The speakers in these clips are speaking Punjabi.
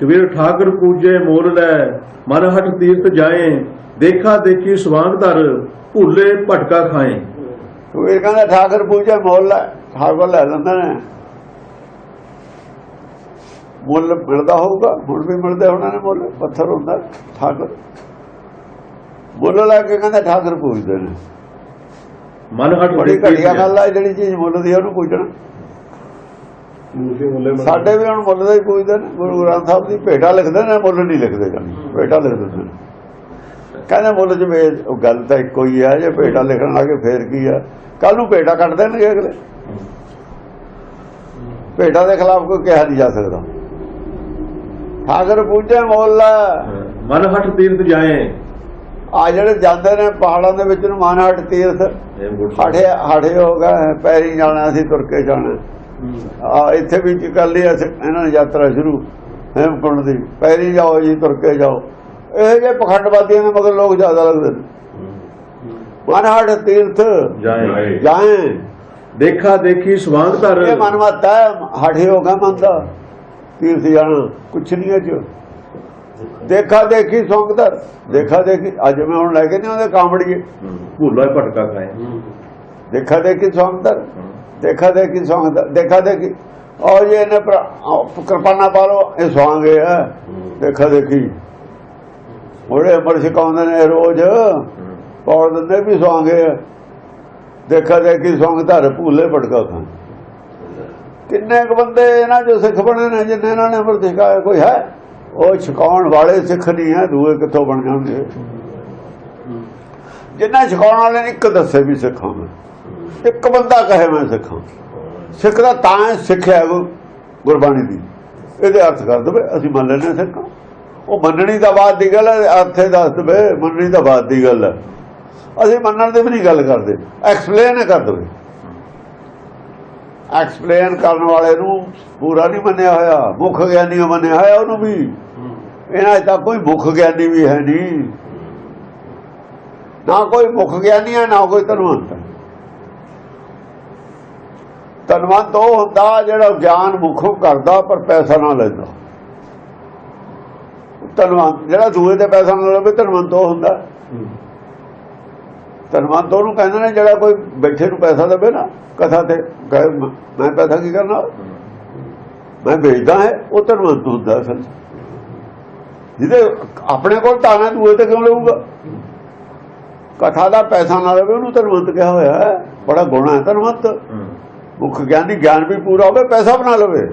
ਕਬੀਰ ਠਾਕਰ ਪੂਜੇ ਮੋਲ ਲੈ ਮਨ ਹਟ ਤੀਰਥ ਜਾਏ ਦੇਖਾ ਦੇਖੀ ਸਵਾਂਗ ਧਰ ਭੁੱਲੇ ਭਟਕਾ ਖਾਏ। ਕਬੀਰ ਕਹਿੰਦਾ ਠਾਕਰ ਪੂਜੇ ਮੁੱਲ ਲੈ ਠਾਕਰ ਲੈ ਲੈਂਦੇ ਨੇ। ਮੁੱਲ ਮਿਲਦਾ ਹੋਊਗਾ ਹੁਣ ਵੀ ਮਿਲਦੇ ਹੋਣਾ ਨੇ ਮੁੱਲ ਪੱਥਰ ਹੁੰਦਾ ਠਾਕਰ। ਮੁੱਲ ਲੈ ਕੇ ਕਹਿੰਦਾ ਠਾਕਰ ਪੂਜਦੇ ਨੇ। ਮਨ ਹਟ ਬੜੀ ਘਟੀਆ। ਗੱਲ ਆ ਜਿਹੜੀ ਚੀਜ਼ ਮੁੱਲ ਦੀ ਉਹਨੂੰ ਪੂਜਣਾ। ਸਾਡੇ ਵੀ ਹੁਣ ਮੁੱਲ ਦਾ ਹੀ ਪੂਜਦੇ ਨੇ ਗੁਰੂ ਗ੍ਰੰਥ ਸਾਹਿਬ ਦੀ ਭੇਟਾ ਲਿਖਦੇ ਨੇ ਮੁੱਲ ਨਹੀਂ ਲਿਖਦੇ ਭੇਟਾ ਲਿਖ ਦਿੰਦੇ ਨੇ। ਕਹਿੰਦੇ ਮੁੱਲ ਉਹ ਗੱਲ ਤਾਂ ਇੱਕੋ ਹੀ ਆ ਜੇ ਭੇਟਾ ਲਿਖਣ ਲੱਗੇ ਫੇਰ ਕੀ ਆ? ਕੱਲ ਨੂੰ ਭੇਟਾ ਕੱਟ ਦੇਣਗੇ ਅਗਲੇ। ਭੇਟਾ ਦੇ ਖਿਲਾਫ ਕੋਈ ਕਿਹਾ ਨਹੀਂ ਜਾ ਸਕਦਾ। ਠਾਕਰ ਪੂਜੇ ਮੁੱਲ। ਮਨ ਹਟ ਤੀਰਥ ਜਾਏ। ਆ ਜਿਹੜੇ ਜਾਂਦੇ ਨੇ ਪਹਾੜਾਂ ਦੇ ਵਿੱਚ ਨੂੰ ਮਾਨਹਟ ਤੀਰਥ ਹੇਮਕੁੰਟ ਸਾਹਿਬ। ਹਾੜੇ ਹਾੜੇ ਹੋ ਗਏ ਪੈਰੀ ਜਾਣਾ ਅਸੀਂ ਤੁਰ ਕੇ ਜਾਣਾ। ਆ ਇੱਥੇ ਵੀ ਕਰ ਲਈ ਅਸੀਂ ਇਹਨਾਂ ਨੇ ਯਾਤਰਾ ਸ਼ੁਰੂ ਹੇਮਕੁੰਡ ਦੀ। ਪੈਰੀ ਜਾਓ ਜੀ ਤੁਰ ਕੇ ਜਾਓ। ਇਹ ਜੇ ਪਖੰਡਵਾਦੀਆਂ ਦੇ ਮਗਰ ਲੋਕ ਜ਼ਿਆਦਾ ਲੱਗਦੇ ਨੇ। ਮਨਹਟ ਤੀਰਥ। ਜਾਏ। ਜਾਏ। ਦੇਖਾ ਦੇਖੀ ਸਵਾਂਗ ਧਰ। ਇਹ ਮਨਮਤ ਹੈ ਹਾੜੇ ਹੋ ਗਿਆ ਮਨ ਦਾ। ਤੀਰਥ ਜਾਣਾ ਕੁਛ ਨਹੀਂ ਹੈ ਜੋ। ਦੇਖਾ ਦੇਖੀ ਸੰਗਦਰ ਦੇਖਾ ਦੇਖੀ ਅੱਜ ਮੈਂ ਹੁਣ ਲੈ ਕੇ ਨਹੀਂ ਆਉਂਦੇ ਕਾਮੜੀਏ ਭੁੱਲਾ ਭਟਕਾ ਖਾਏ। ਦੇਖਾ ਦੇਖੀ ਸੰਗਦਰ ਦੇਖਾ ਦੇਖੀ ਸੰਗਦਰ ਦੇਖਾ ਦੇਖੀ ਔਰ ਇਹ ਨੇ ਕਿਰਪਾਨਾ ਪਾਲੋ ਇਹ ਸਵਾਂਗੇ ਹੈ ਦੇਖਾ ਦੇਖੀ ਉਹਦੇ ਅਮਰ ਸਿਕਾਉਂਦੇ ਨੇ ਰੋਜ਼ ਪੌੜ ਦਿੰਦੇ ਵੀ ਸਵਾਂਗੇ ਦੇਖਾ ਦੇਖੀ ਸੰਗ ਧਰ ਭੂਲੇ ਭਟਕਾ ਖਾਂ ਕਿੰਨੇ ਕੁ ਬੰਦੇ ਇਹਨਾਂ ਜੋ ਸਿੱਖ ਬਣੇ ਨੇ ਜਿੰਨੇ ਇਹਨਾਂ ਨੇ ਅਮਰ ਸਿਖਾਇਆ ਕੋਈ ਹੈ ਉਹ ਛਕਾਉਣ ਵਾਲੇ ਸਿੱਖ ਨਹੀਂ ਹੈ ਦੂਏ ਕਿੱਥੋਂ ਬਣ ਜਾਣਗੇ ਜਿੰਨਾ ਛਕਾਉਣ ਵਾਲੇ ਨੇ ਇੱਕ ਦੱਸੇ ਵੀ ਸਿੱਖਾਂ ਮੈਂ ਇੱਕ ਬੰਦਾ ਕਹੇ ਮੈਂ ਸਿੱਖਾਂ। ਸਿੱਖ ਦਾ ਤਾਂ ਹੈ ਸਿੱਖਿਆ ਗੁਰਬਾਣੀ ਦੀ। ਇਹਦੇ ਅਰਥ ਕਰ ਦਵੇ, ਅਸੀਂ ਮੰਨ ਲੈਣੇ ਸਿੱਖਾਂ। ਉਹ ਮੰਨਣੀ ਦਾ ਬਾਅਦ ਦੀ ਗੱਲ ਹੈ, ਅਰਥੇ ਦੱਸ ਦਵੇ, ਮੰਨਣੀ ਦਾ ਬਾਤ ਦੀ ਗੱਲ ਹੈ। ਅਸੀਂ ਮੰਨਣ ਦੀ ਵੀ ਨਹੀਂ ਗੱਲ ਕਰਦੇ। ਐਕਸਪਲੇਨ ਕਰ ਦਵੇ। ਐਕਸਪਲੇਨ ਕਰਨ ਵਾਲੇ ਨੂੰ ਪੂਰਾ ਨਹੀਂ ਮੰਨਿਆ ਹੋਇਆ, ਮੁੱਖ ਗਿਆਨੀ ਮੰਨਿਆ ਹੋਇਆ ਉਹਨੂੰ ਵੀ। ਇਹਨਾਂ 'ਚ ਤਾਂ ਕੋਈ ਮੁੱਖ ਗਿਆਨੀ ਵੀ ਹੈ ਨਹੀਂ। ਨਾ ਕੋਈ ਮੁੱਖ ਗਿਆਨੀ ਹੈ, ਨਾ ਕੋਈ ਧਨਵੰਤ ਹੈ। ਧਨਵੰਤ, ਉਹ ਹੁੰਦਾ ਜਿਹੜਾ ਗਿਆਨ ਮੁੱਖੋਂ ਕਰਦਾ, ਪਰ ਪੈਸਾ ਨਾ ਲੈਂਦਾ। ਧਨਵੰਤ, ਜਿਹੜਾ ਦੂਏ ਤੇ ਪੈਸਾ ਨਾ ਲਵੇ, ਧਨਵੰਤ ਉਹ ਹੁੰਦਾ। ਧਨਵੰਤ ਉਹਨੂੰ ਕਹਿੰਦੇ ਨੇ, ਜਿਹੜਾ ਕੋਈ ਬੈਠੇ ਨੂੰ ਪੈਸਾ ਦੇਵੇ ਨਾ, ਕਥਾ ਤੇ ਮੈਂ ਪੈਸਾ ਕੀ ਕਰਨਾ? ਮੈਂ ਵੇਚਦਾ ਹੈ। ਉਹ ਧਨਵੰਤ ਹੁੰਦਾ ਅਸਲ ਜਿਹਦੇ ਆਪਣੇ ਕੋਲ ਤਾਂ ਹੈ ਦੂਏ ਤੇ ਕਿਉਂ ਲਊਗਾ? ਕਥਾ ਦਾ ਪੈਸਾ ਨਾ ਲਵੇ, ਉਹਨੂੰ ਧਨਵੰਤ ਕਿਹਾ ਹੋਇਆ ਬੜਾ ਗੁਣਾ ਹੈ ਧਨਵੰਤ। ਮੁੱਖ ਗਿਆਨੀ ਗਿਆਨ ਵੀ ਪੂਰਾ ਹੋਵੇ ਪੈਸਾ ਬਣਾ ਲਵੇ।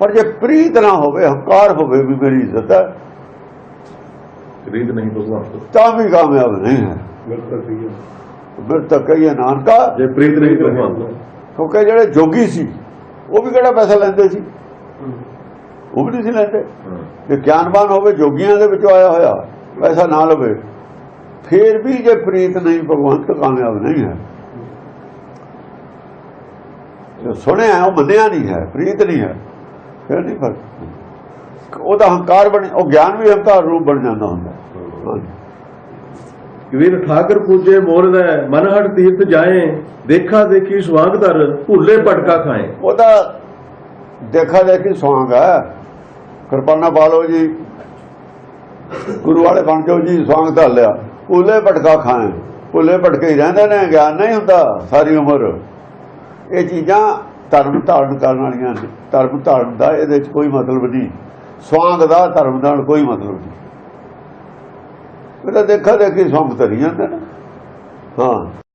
ਪਰ ਜੇ ਪ੍ਰੀਤ ਨਾ ਹੋਵੇ ਹੰਕਾਰ ਹੋਵੇ ਵੀ ਮੇਰੀ ਇੱਜ਼ਤ ਹੈ ਖਰੀਦ ਨਹੀਂ ਭਗਵਾਨ ਤੋਂ। ਤਾਂ ਵੀ ਕਾਮਯਾਬ ਨਹੀਂ ਹੈ। ਫਿਰ ਤਾਂ ਕਹੀਏ ਨਾਨਕਾ ਜੇ ਪ੍ਰੀਤ ਨਹੀਂ ਕਿਉਂਕਿ ਜਿਹੜੇ ਜੋਗੀ ਸੀ ਉਹ ਵੀ ਕਿਹੜਾ ਪੈਸਾ ਲੈਂਦੇ ਸੀ? ਉਹ ਵੀ ਨਹੀਂ ਸੀ ਲੈਂਦੇ। ਜੇ ਗਿਆਨਵਾਨ ਹੋਵੇ ਜੋਗੀਆਂ ਦੇ ਵਿੱਚੋਂ ਆਇਆ ਹੋਇਆ ਪੈਸਾ ਨਾ ਲਵੇ ਫਿਰ ਵੀ ਜੇ ਪ੍ਰੀਤ ਨਹੀਂ ਭਗਵਾਨ ਤਾਂ ਕਾਮਯਾਬ ਨਹੀਂ ਹੈ। ਜੋ ਸੁਣਿਆ ਉਹ ਮੰਨਿਆ ਨਹੀਂ ਹੈ ਪ੍ਰੀਤ ਨਹੀਂ ਹੈ। ਫਿਰ ਨਹੀਂ ਫ਼ਰਕ। ਉਹਦਾ ਹੰਕਾਰ ਬਣ ਉਹ ਗਿਆਨ ਵੀ ਹੰਕਾਰ ਰੂਪ ਬਣ ਜਾਂਦਾ ਹੁੰਦਾ। ਕਬੀਰ ਠਾਕਰ ਪੂਜੇ ਲੈ ਮਨ ਹਟ ਤੀਰਥ ਜਾਏ ਦੇਖਾ ਦੇਖੀ ਸਵਾਂਗ ਧਰ ਭੁੱਲੇ ਭਟਕਾ ਖਾਏ। ਉਹਦਾ ਦੇਖਾ ਦੇਖੀ ਸੌਂਗ ਹੈ। ਕਿਰਪਾਨਾ ਪਾਲੋ ਜੀ ਗੁਰੂ ਵਾਲੇ ਬਣ ਜਾਓ ਜੀ ਸੌਂਗ ਧਰ ਲਿਆ। ਭੁੱਲੇ ਭਟਕਾ ਖਾਏ। ਭੁੱਲੇ ਭਟਕੇ ਹੀ ਰਹਿੰਦੇ ਨੇ ਗਿਆਨ ਨਹੀਂ ਹੁੰਦਾ ਸਾਰੀ ਉਮਰ। ਇਹ ਚੀਜ਼ਾਂ ਧਰਮ ਧਾਰਨ ਕਰਨ ਵਾਲੀਆਂ ਨੇ। ਧਰਮ ਧਾਰਨ ਦਾ ਇਹਦੇ ਵਿੱਚ ਕੋਈ ਮਤਲਬ ਨਹੀਂ। ਸਵਾਂਗ ਦਾ ਧਰਮ ਨਾਲ ਕੋਈ ਮਤਲਬ ਨਹੀਂ। ਇਹ ਤਾਂ ਦੇਖਾ ਦੇਖੀ ਸੌਂਗ ਧਰੀ ਜਾਂਦੇ ਨੇ। ਹਾਂ।